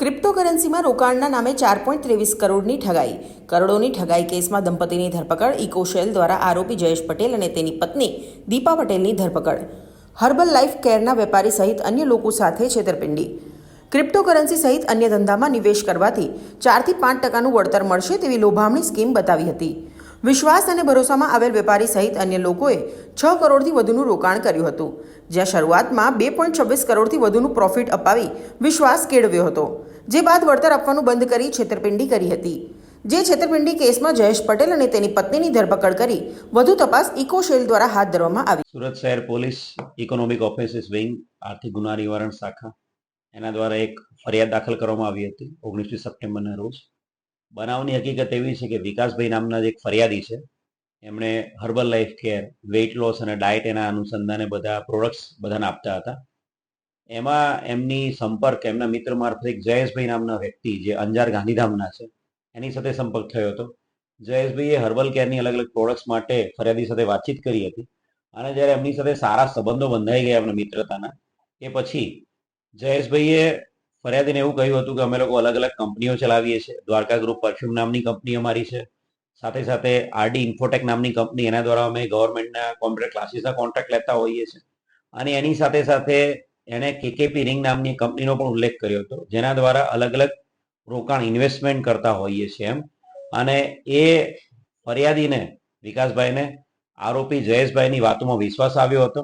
ક્રિપ્ટોકરન્સીમાં રોકાણના નામે ચાર પોઈન્ટ ત્રેવીસ કરોડની ઠગાઈ. કરોડોની ઠગાઈ કેસમાં દંપતીની ધરપકડ ઇકોશેલ દ્વારા આરોપી જયેશ પટેલ અને તેની પત્ની દીપા પટેલની ધરપકડ. હર્બલ લાઈફ કેરના વેપારી સહિત અન્ય લોકો સાથે છેતરપિંડી. ક્રિપ્ટોકરન્સી સહિત અન્ય ધંધામાં નિવેશ કરવાથી ચારથી પાંચ ટકાનું વળતર મળશે તેવી લોભામણી સ્કીમ બતાવી હતી. વિશ્વાસ અને ભરોસામાં આવેલ વેપારી સહિત અન્ય લોકોએ છ કરોડથી વધુનું રોકાણ કર્યું હતું. જ્યાં શરૂઆતમાં બે પોઈન્ટ છવ્વીસ કરોડથી વધુનું પ્રોફિટ અપાવી વિશ્વાસ કેળવ્યો હતો. જે બાદ વળતર આપવાનું બંધ કરી છેતરપિંડી કરી હતી. જે છેતરપિંડી કેસમાં જયેશ પટેલ અને તેની પત્નીની ધરપકડ કરી વધુ તપાસ ઇકોશેલ દ્વારા હાથ ધરવામાં આવી. સુરત શહેર પોલીસ ઇકોનોમિક ઓફિસિસ વિંગ આર્થિક ગુના નિવારણ શાખા એના દ્વારા એક ફરિયાદ દાખલ કરવામાં આવી હતી ઓગણીસમી સપ્ટેમ્બરના રોજ. બનાવની હકીકત એવી છે કે વિકાસભાઈ નામના એક ફરિયાદી છે. એમણે herbal life care weight loss અને ડાયટ એના અનુસંધાને બધા પ્રોડક્ટ્સ બધાને આપતા હતા. એમાં એમની સંપર્ક, એમના મિત્ર મારફતે એક જયેશભાઈ નામના વ્યક્તિ જે અંજાર ગાંધીધામના છે, એની સાથે સંપર્ક થયો હતો. જયેશભાઈએ હર્બલ કેરની અલગ અલગ પ્રોડક્ટ્સ માટે ફરિયાદી સાથે વાતચીત કરી હતી અને જ્યારે એમની સાથે સારા સંબંધો બંધાઈ ગયા એમના મિત્રતાના, એ પછી જયેશભાઈએ ફરિયાદીને એવું કહ્યું હતું કે અમે લોકો અલગ અલગ કંપનીઓ ચલાવીએ છીએ. દ્વારકા ગ્રુપ પરફ્યુમ નામની કંપની અમારી છે. સાથે સાથે આરડી ઇન્ફોટેક નામની કંપની, એના દ્વારા અમે ગવર્મેન્ટના કોમ્પ્યુટર ક્લાસીસના કોન્ટ્રાક્ટ લેતા હોઈએ છીએ. અને એની સાથે સાથે એણે કેકેપી રિંગ નામની કંપનીનો પણ ઉલ્લેખ કર્યો હતો, જેના દ્વારા અલગ અલગ રોકાણ ઇન્વેસ્ટમેન્ટ કરતા હોઈએ છીએ એમ. અને એ ફરિયાદીને વિકાસભાઈને, આરોપી જયેશભાઈની વાતોમાં વિશ્વાસ આવ્યો હતો.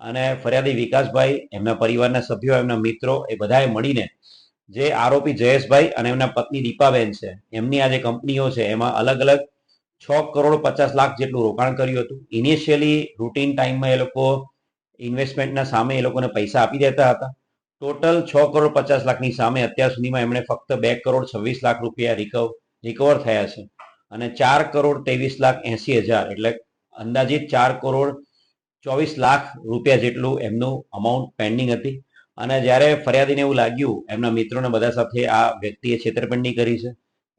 અને ફરિયાદી વિકાસભાઈ, એમના પરિવારના સભ્યો, એમના મિત્રો એ બધાએ મળીને જે આરોપી જયેશભાઈ અને એમના પત્ની દીપાબેન છે, એમની આ જે કંપનીઓ છે, એમાં અલગ અલગ છ કરોડ પચાસ લાખ જેટલું રોકાણ કર્યું હતું. ઇનિશિયલી રૂટીન ટાઈમમાં એ લોકો ઇન્વેસ્ટમેન્ટના સામે એ લોકોને પૈસા આપી દેતા હતા. ટોટલ છ કરોડ પચાસ લાખની સામે અત્યાર સુધીમાં એમણે ફક્ત બે કરોડ છવ્વીસ લાખ રૂપિયા રિકવ રિકવર થયા છે. અને ચાર કરોડ ત્રેવીસ લાખ એસી હજાર, એટલે અંદાજિત ચાર કરોડ ચોવીસ લાખ રૂપિયા જેટલું એમનું અમાઉન્ટ પેન્ડિંગ હતી. અને જ્યારે ફરિયાદીને એવું લાગ્યું, એમના મિત્રોને બધા સાથે આ વ્યક્તિએ છેતરપિંડી કરી છે,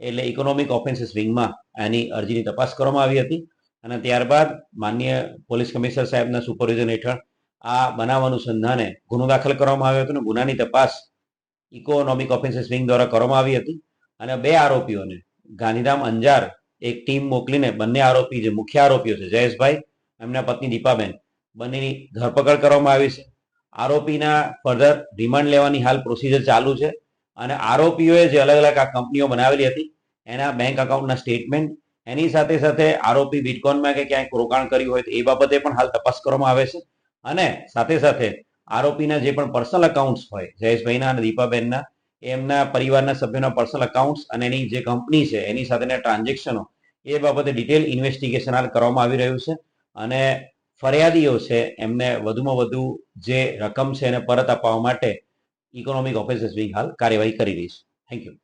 એટલે ઇકોનોમિક ઓફેન્સીસ વિંગમાં એની અરજીની તપાસ કરવામાં આવી હતી. અને ત્યારબાદ માન્ય પોલીસ કમિશનર સાહેબના સુપરવિઝન હેઠળ આ બનાવ અનુસંધાને ગુનો દાખલ કરવામાં આવ્યો હતો અને ગુનાની તપાસ ઇકોનોમિક ઓફેન્સીસ વિંગ દ્વારા કરવામાં આવી હતી. અને બે આરોપીઓને, ગાંધીધામ અંજાર એક ટીમ મોકલીને બંને આરોપી, જે મુખ્ય આરોપીઓ છે, જયેશભાઈ, એમના પત્ની દીપાબેન બંનેની ધરપકડ કરવામાં આવી છે. આરોપીના ફર્ધર રિમાન્ડ લેવાની હાલ પ્રોસિજર ચાલુ છે અને આરોપીઓએ જે અલગ અલગ આ કંપનીઓ બનાવેલી હતી, એના બેંક અકાઉન્ટના સ્ટેટમેન્ટ એની સાથે સાથે આરોપી બિટકોઇનમાં કે ક્યાંક રોકાણ કર્યું હોય તો એ બાબતે પણ હાલ તપાસ કરવામાં આવે છે. અને સાથે સાથે આરોપીના જે પણ પર્સનલ અકાઉન્ટ્સ હોય જયેશભાઈના અને દીપાબેનના, એમના પરિવારના સભ્યોના પર્સનલ અકાઉન્ટ્સ અને એની જે કંપની છે, એની સાથેના ટ્રાન્ઝેક્શનો એ બાબતે ડિટેલ ઇન્વેસ્ટિગેશન હાલ કરવામાં આવી રહ્યું છે. અને ફરિયાદીઓ છે, એમને વધુમાં વધુ જે રકમ છે એને પરત અપાવવા માટે ઇકોનોમિક ઓફિસર્સ વિંગ હાલ કાર્યવાહી કરી રહી છે. Thank you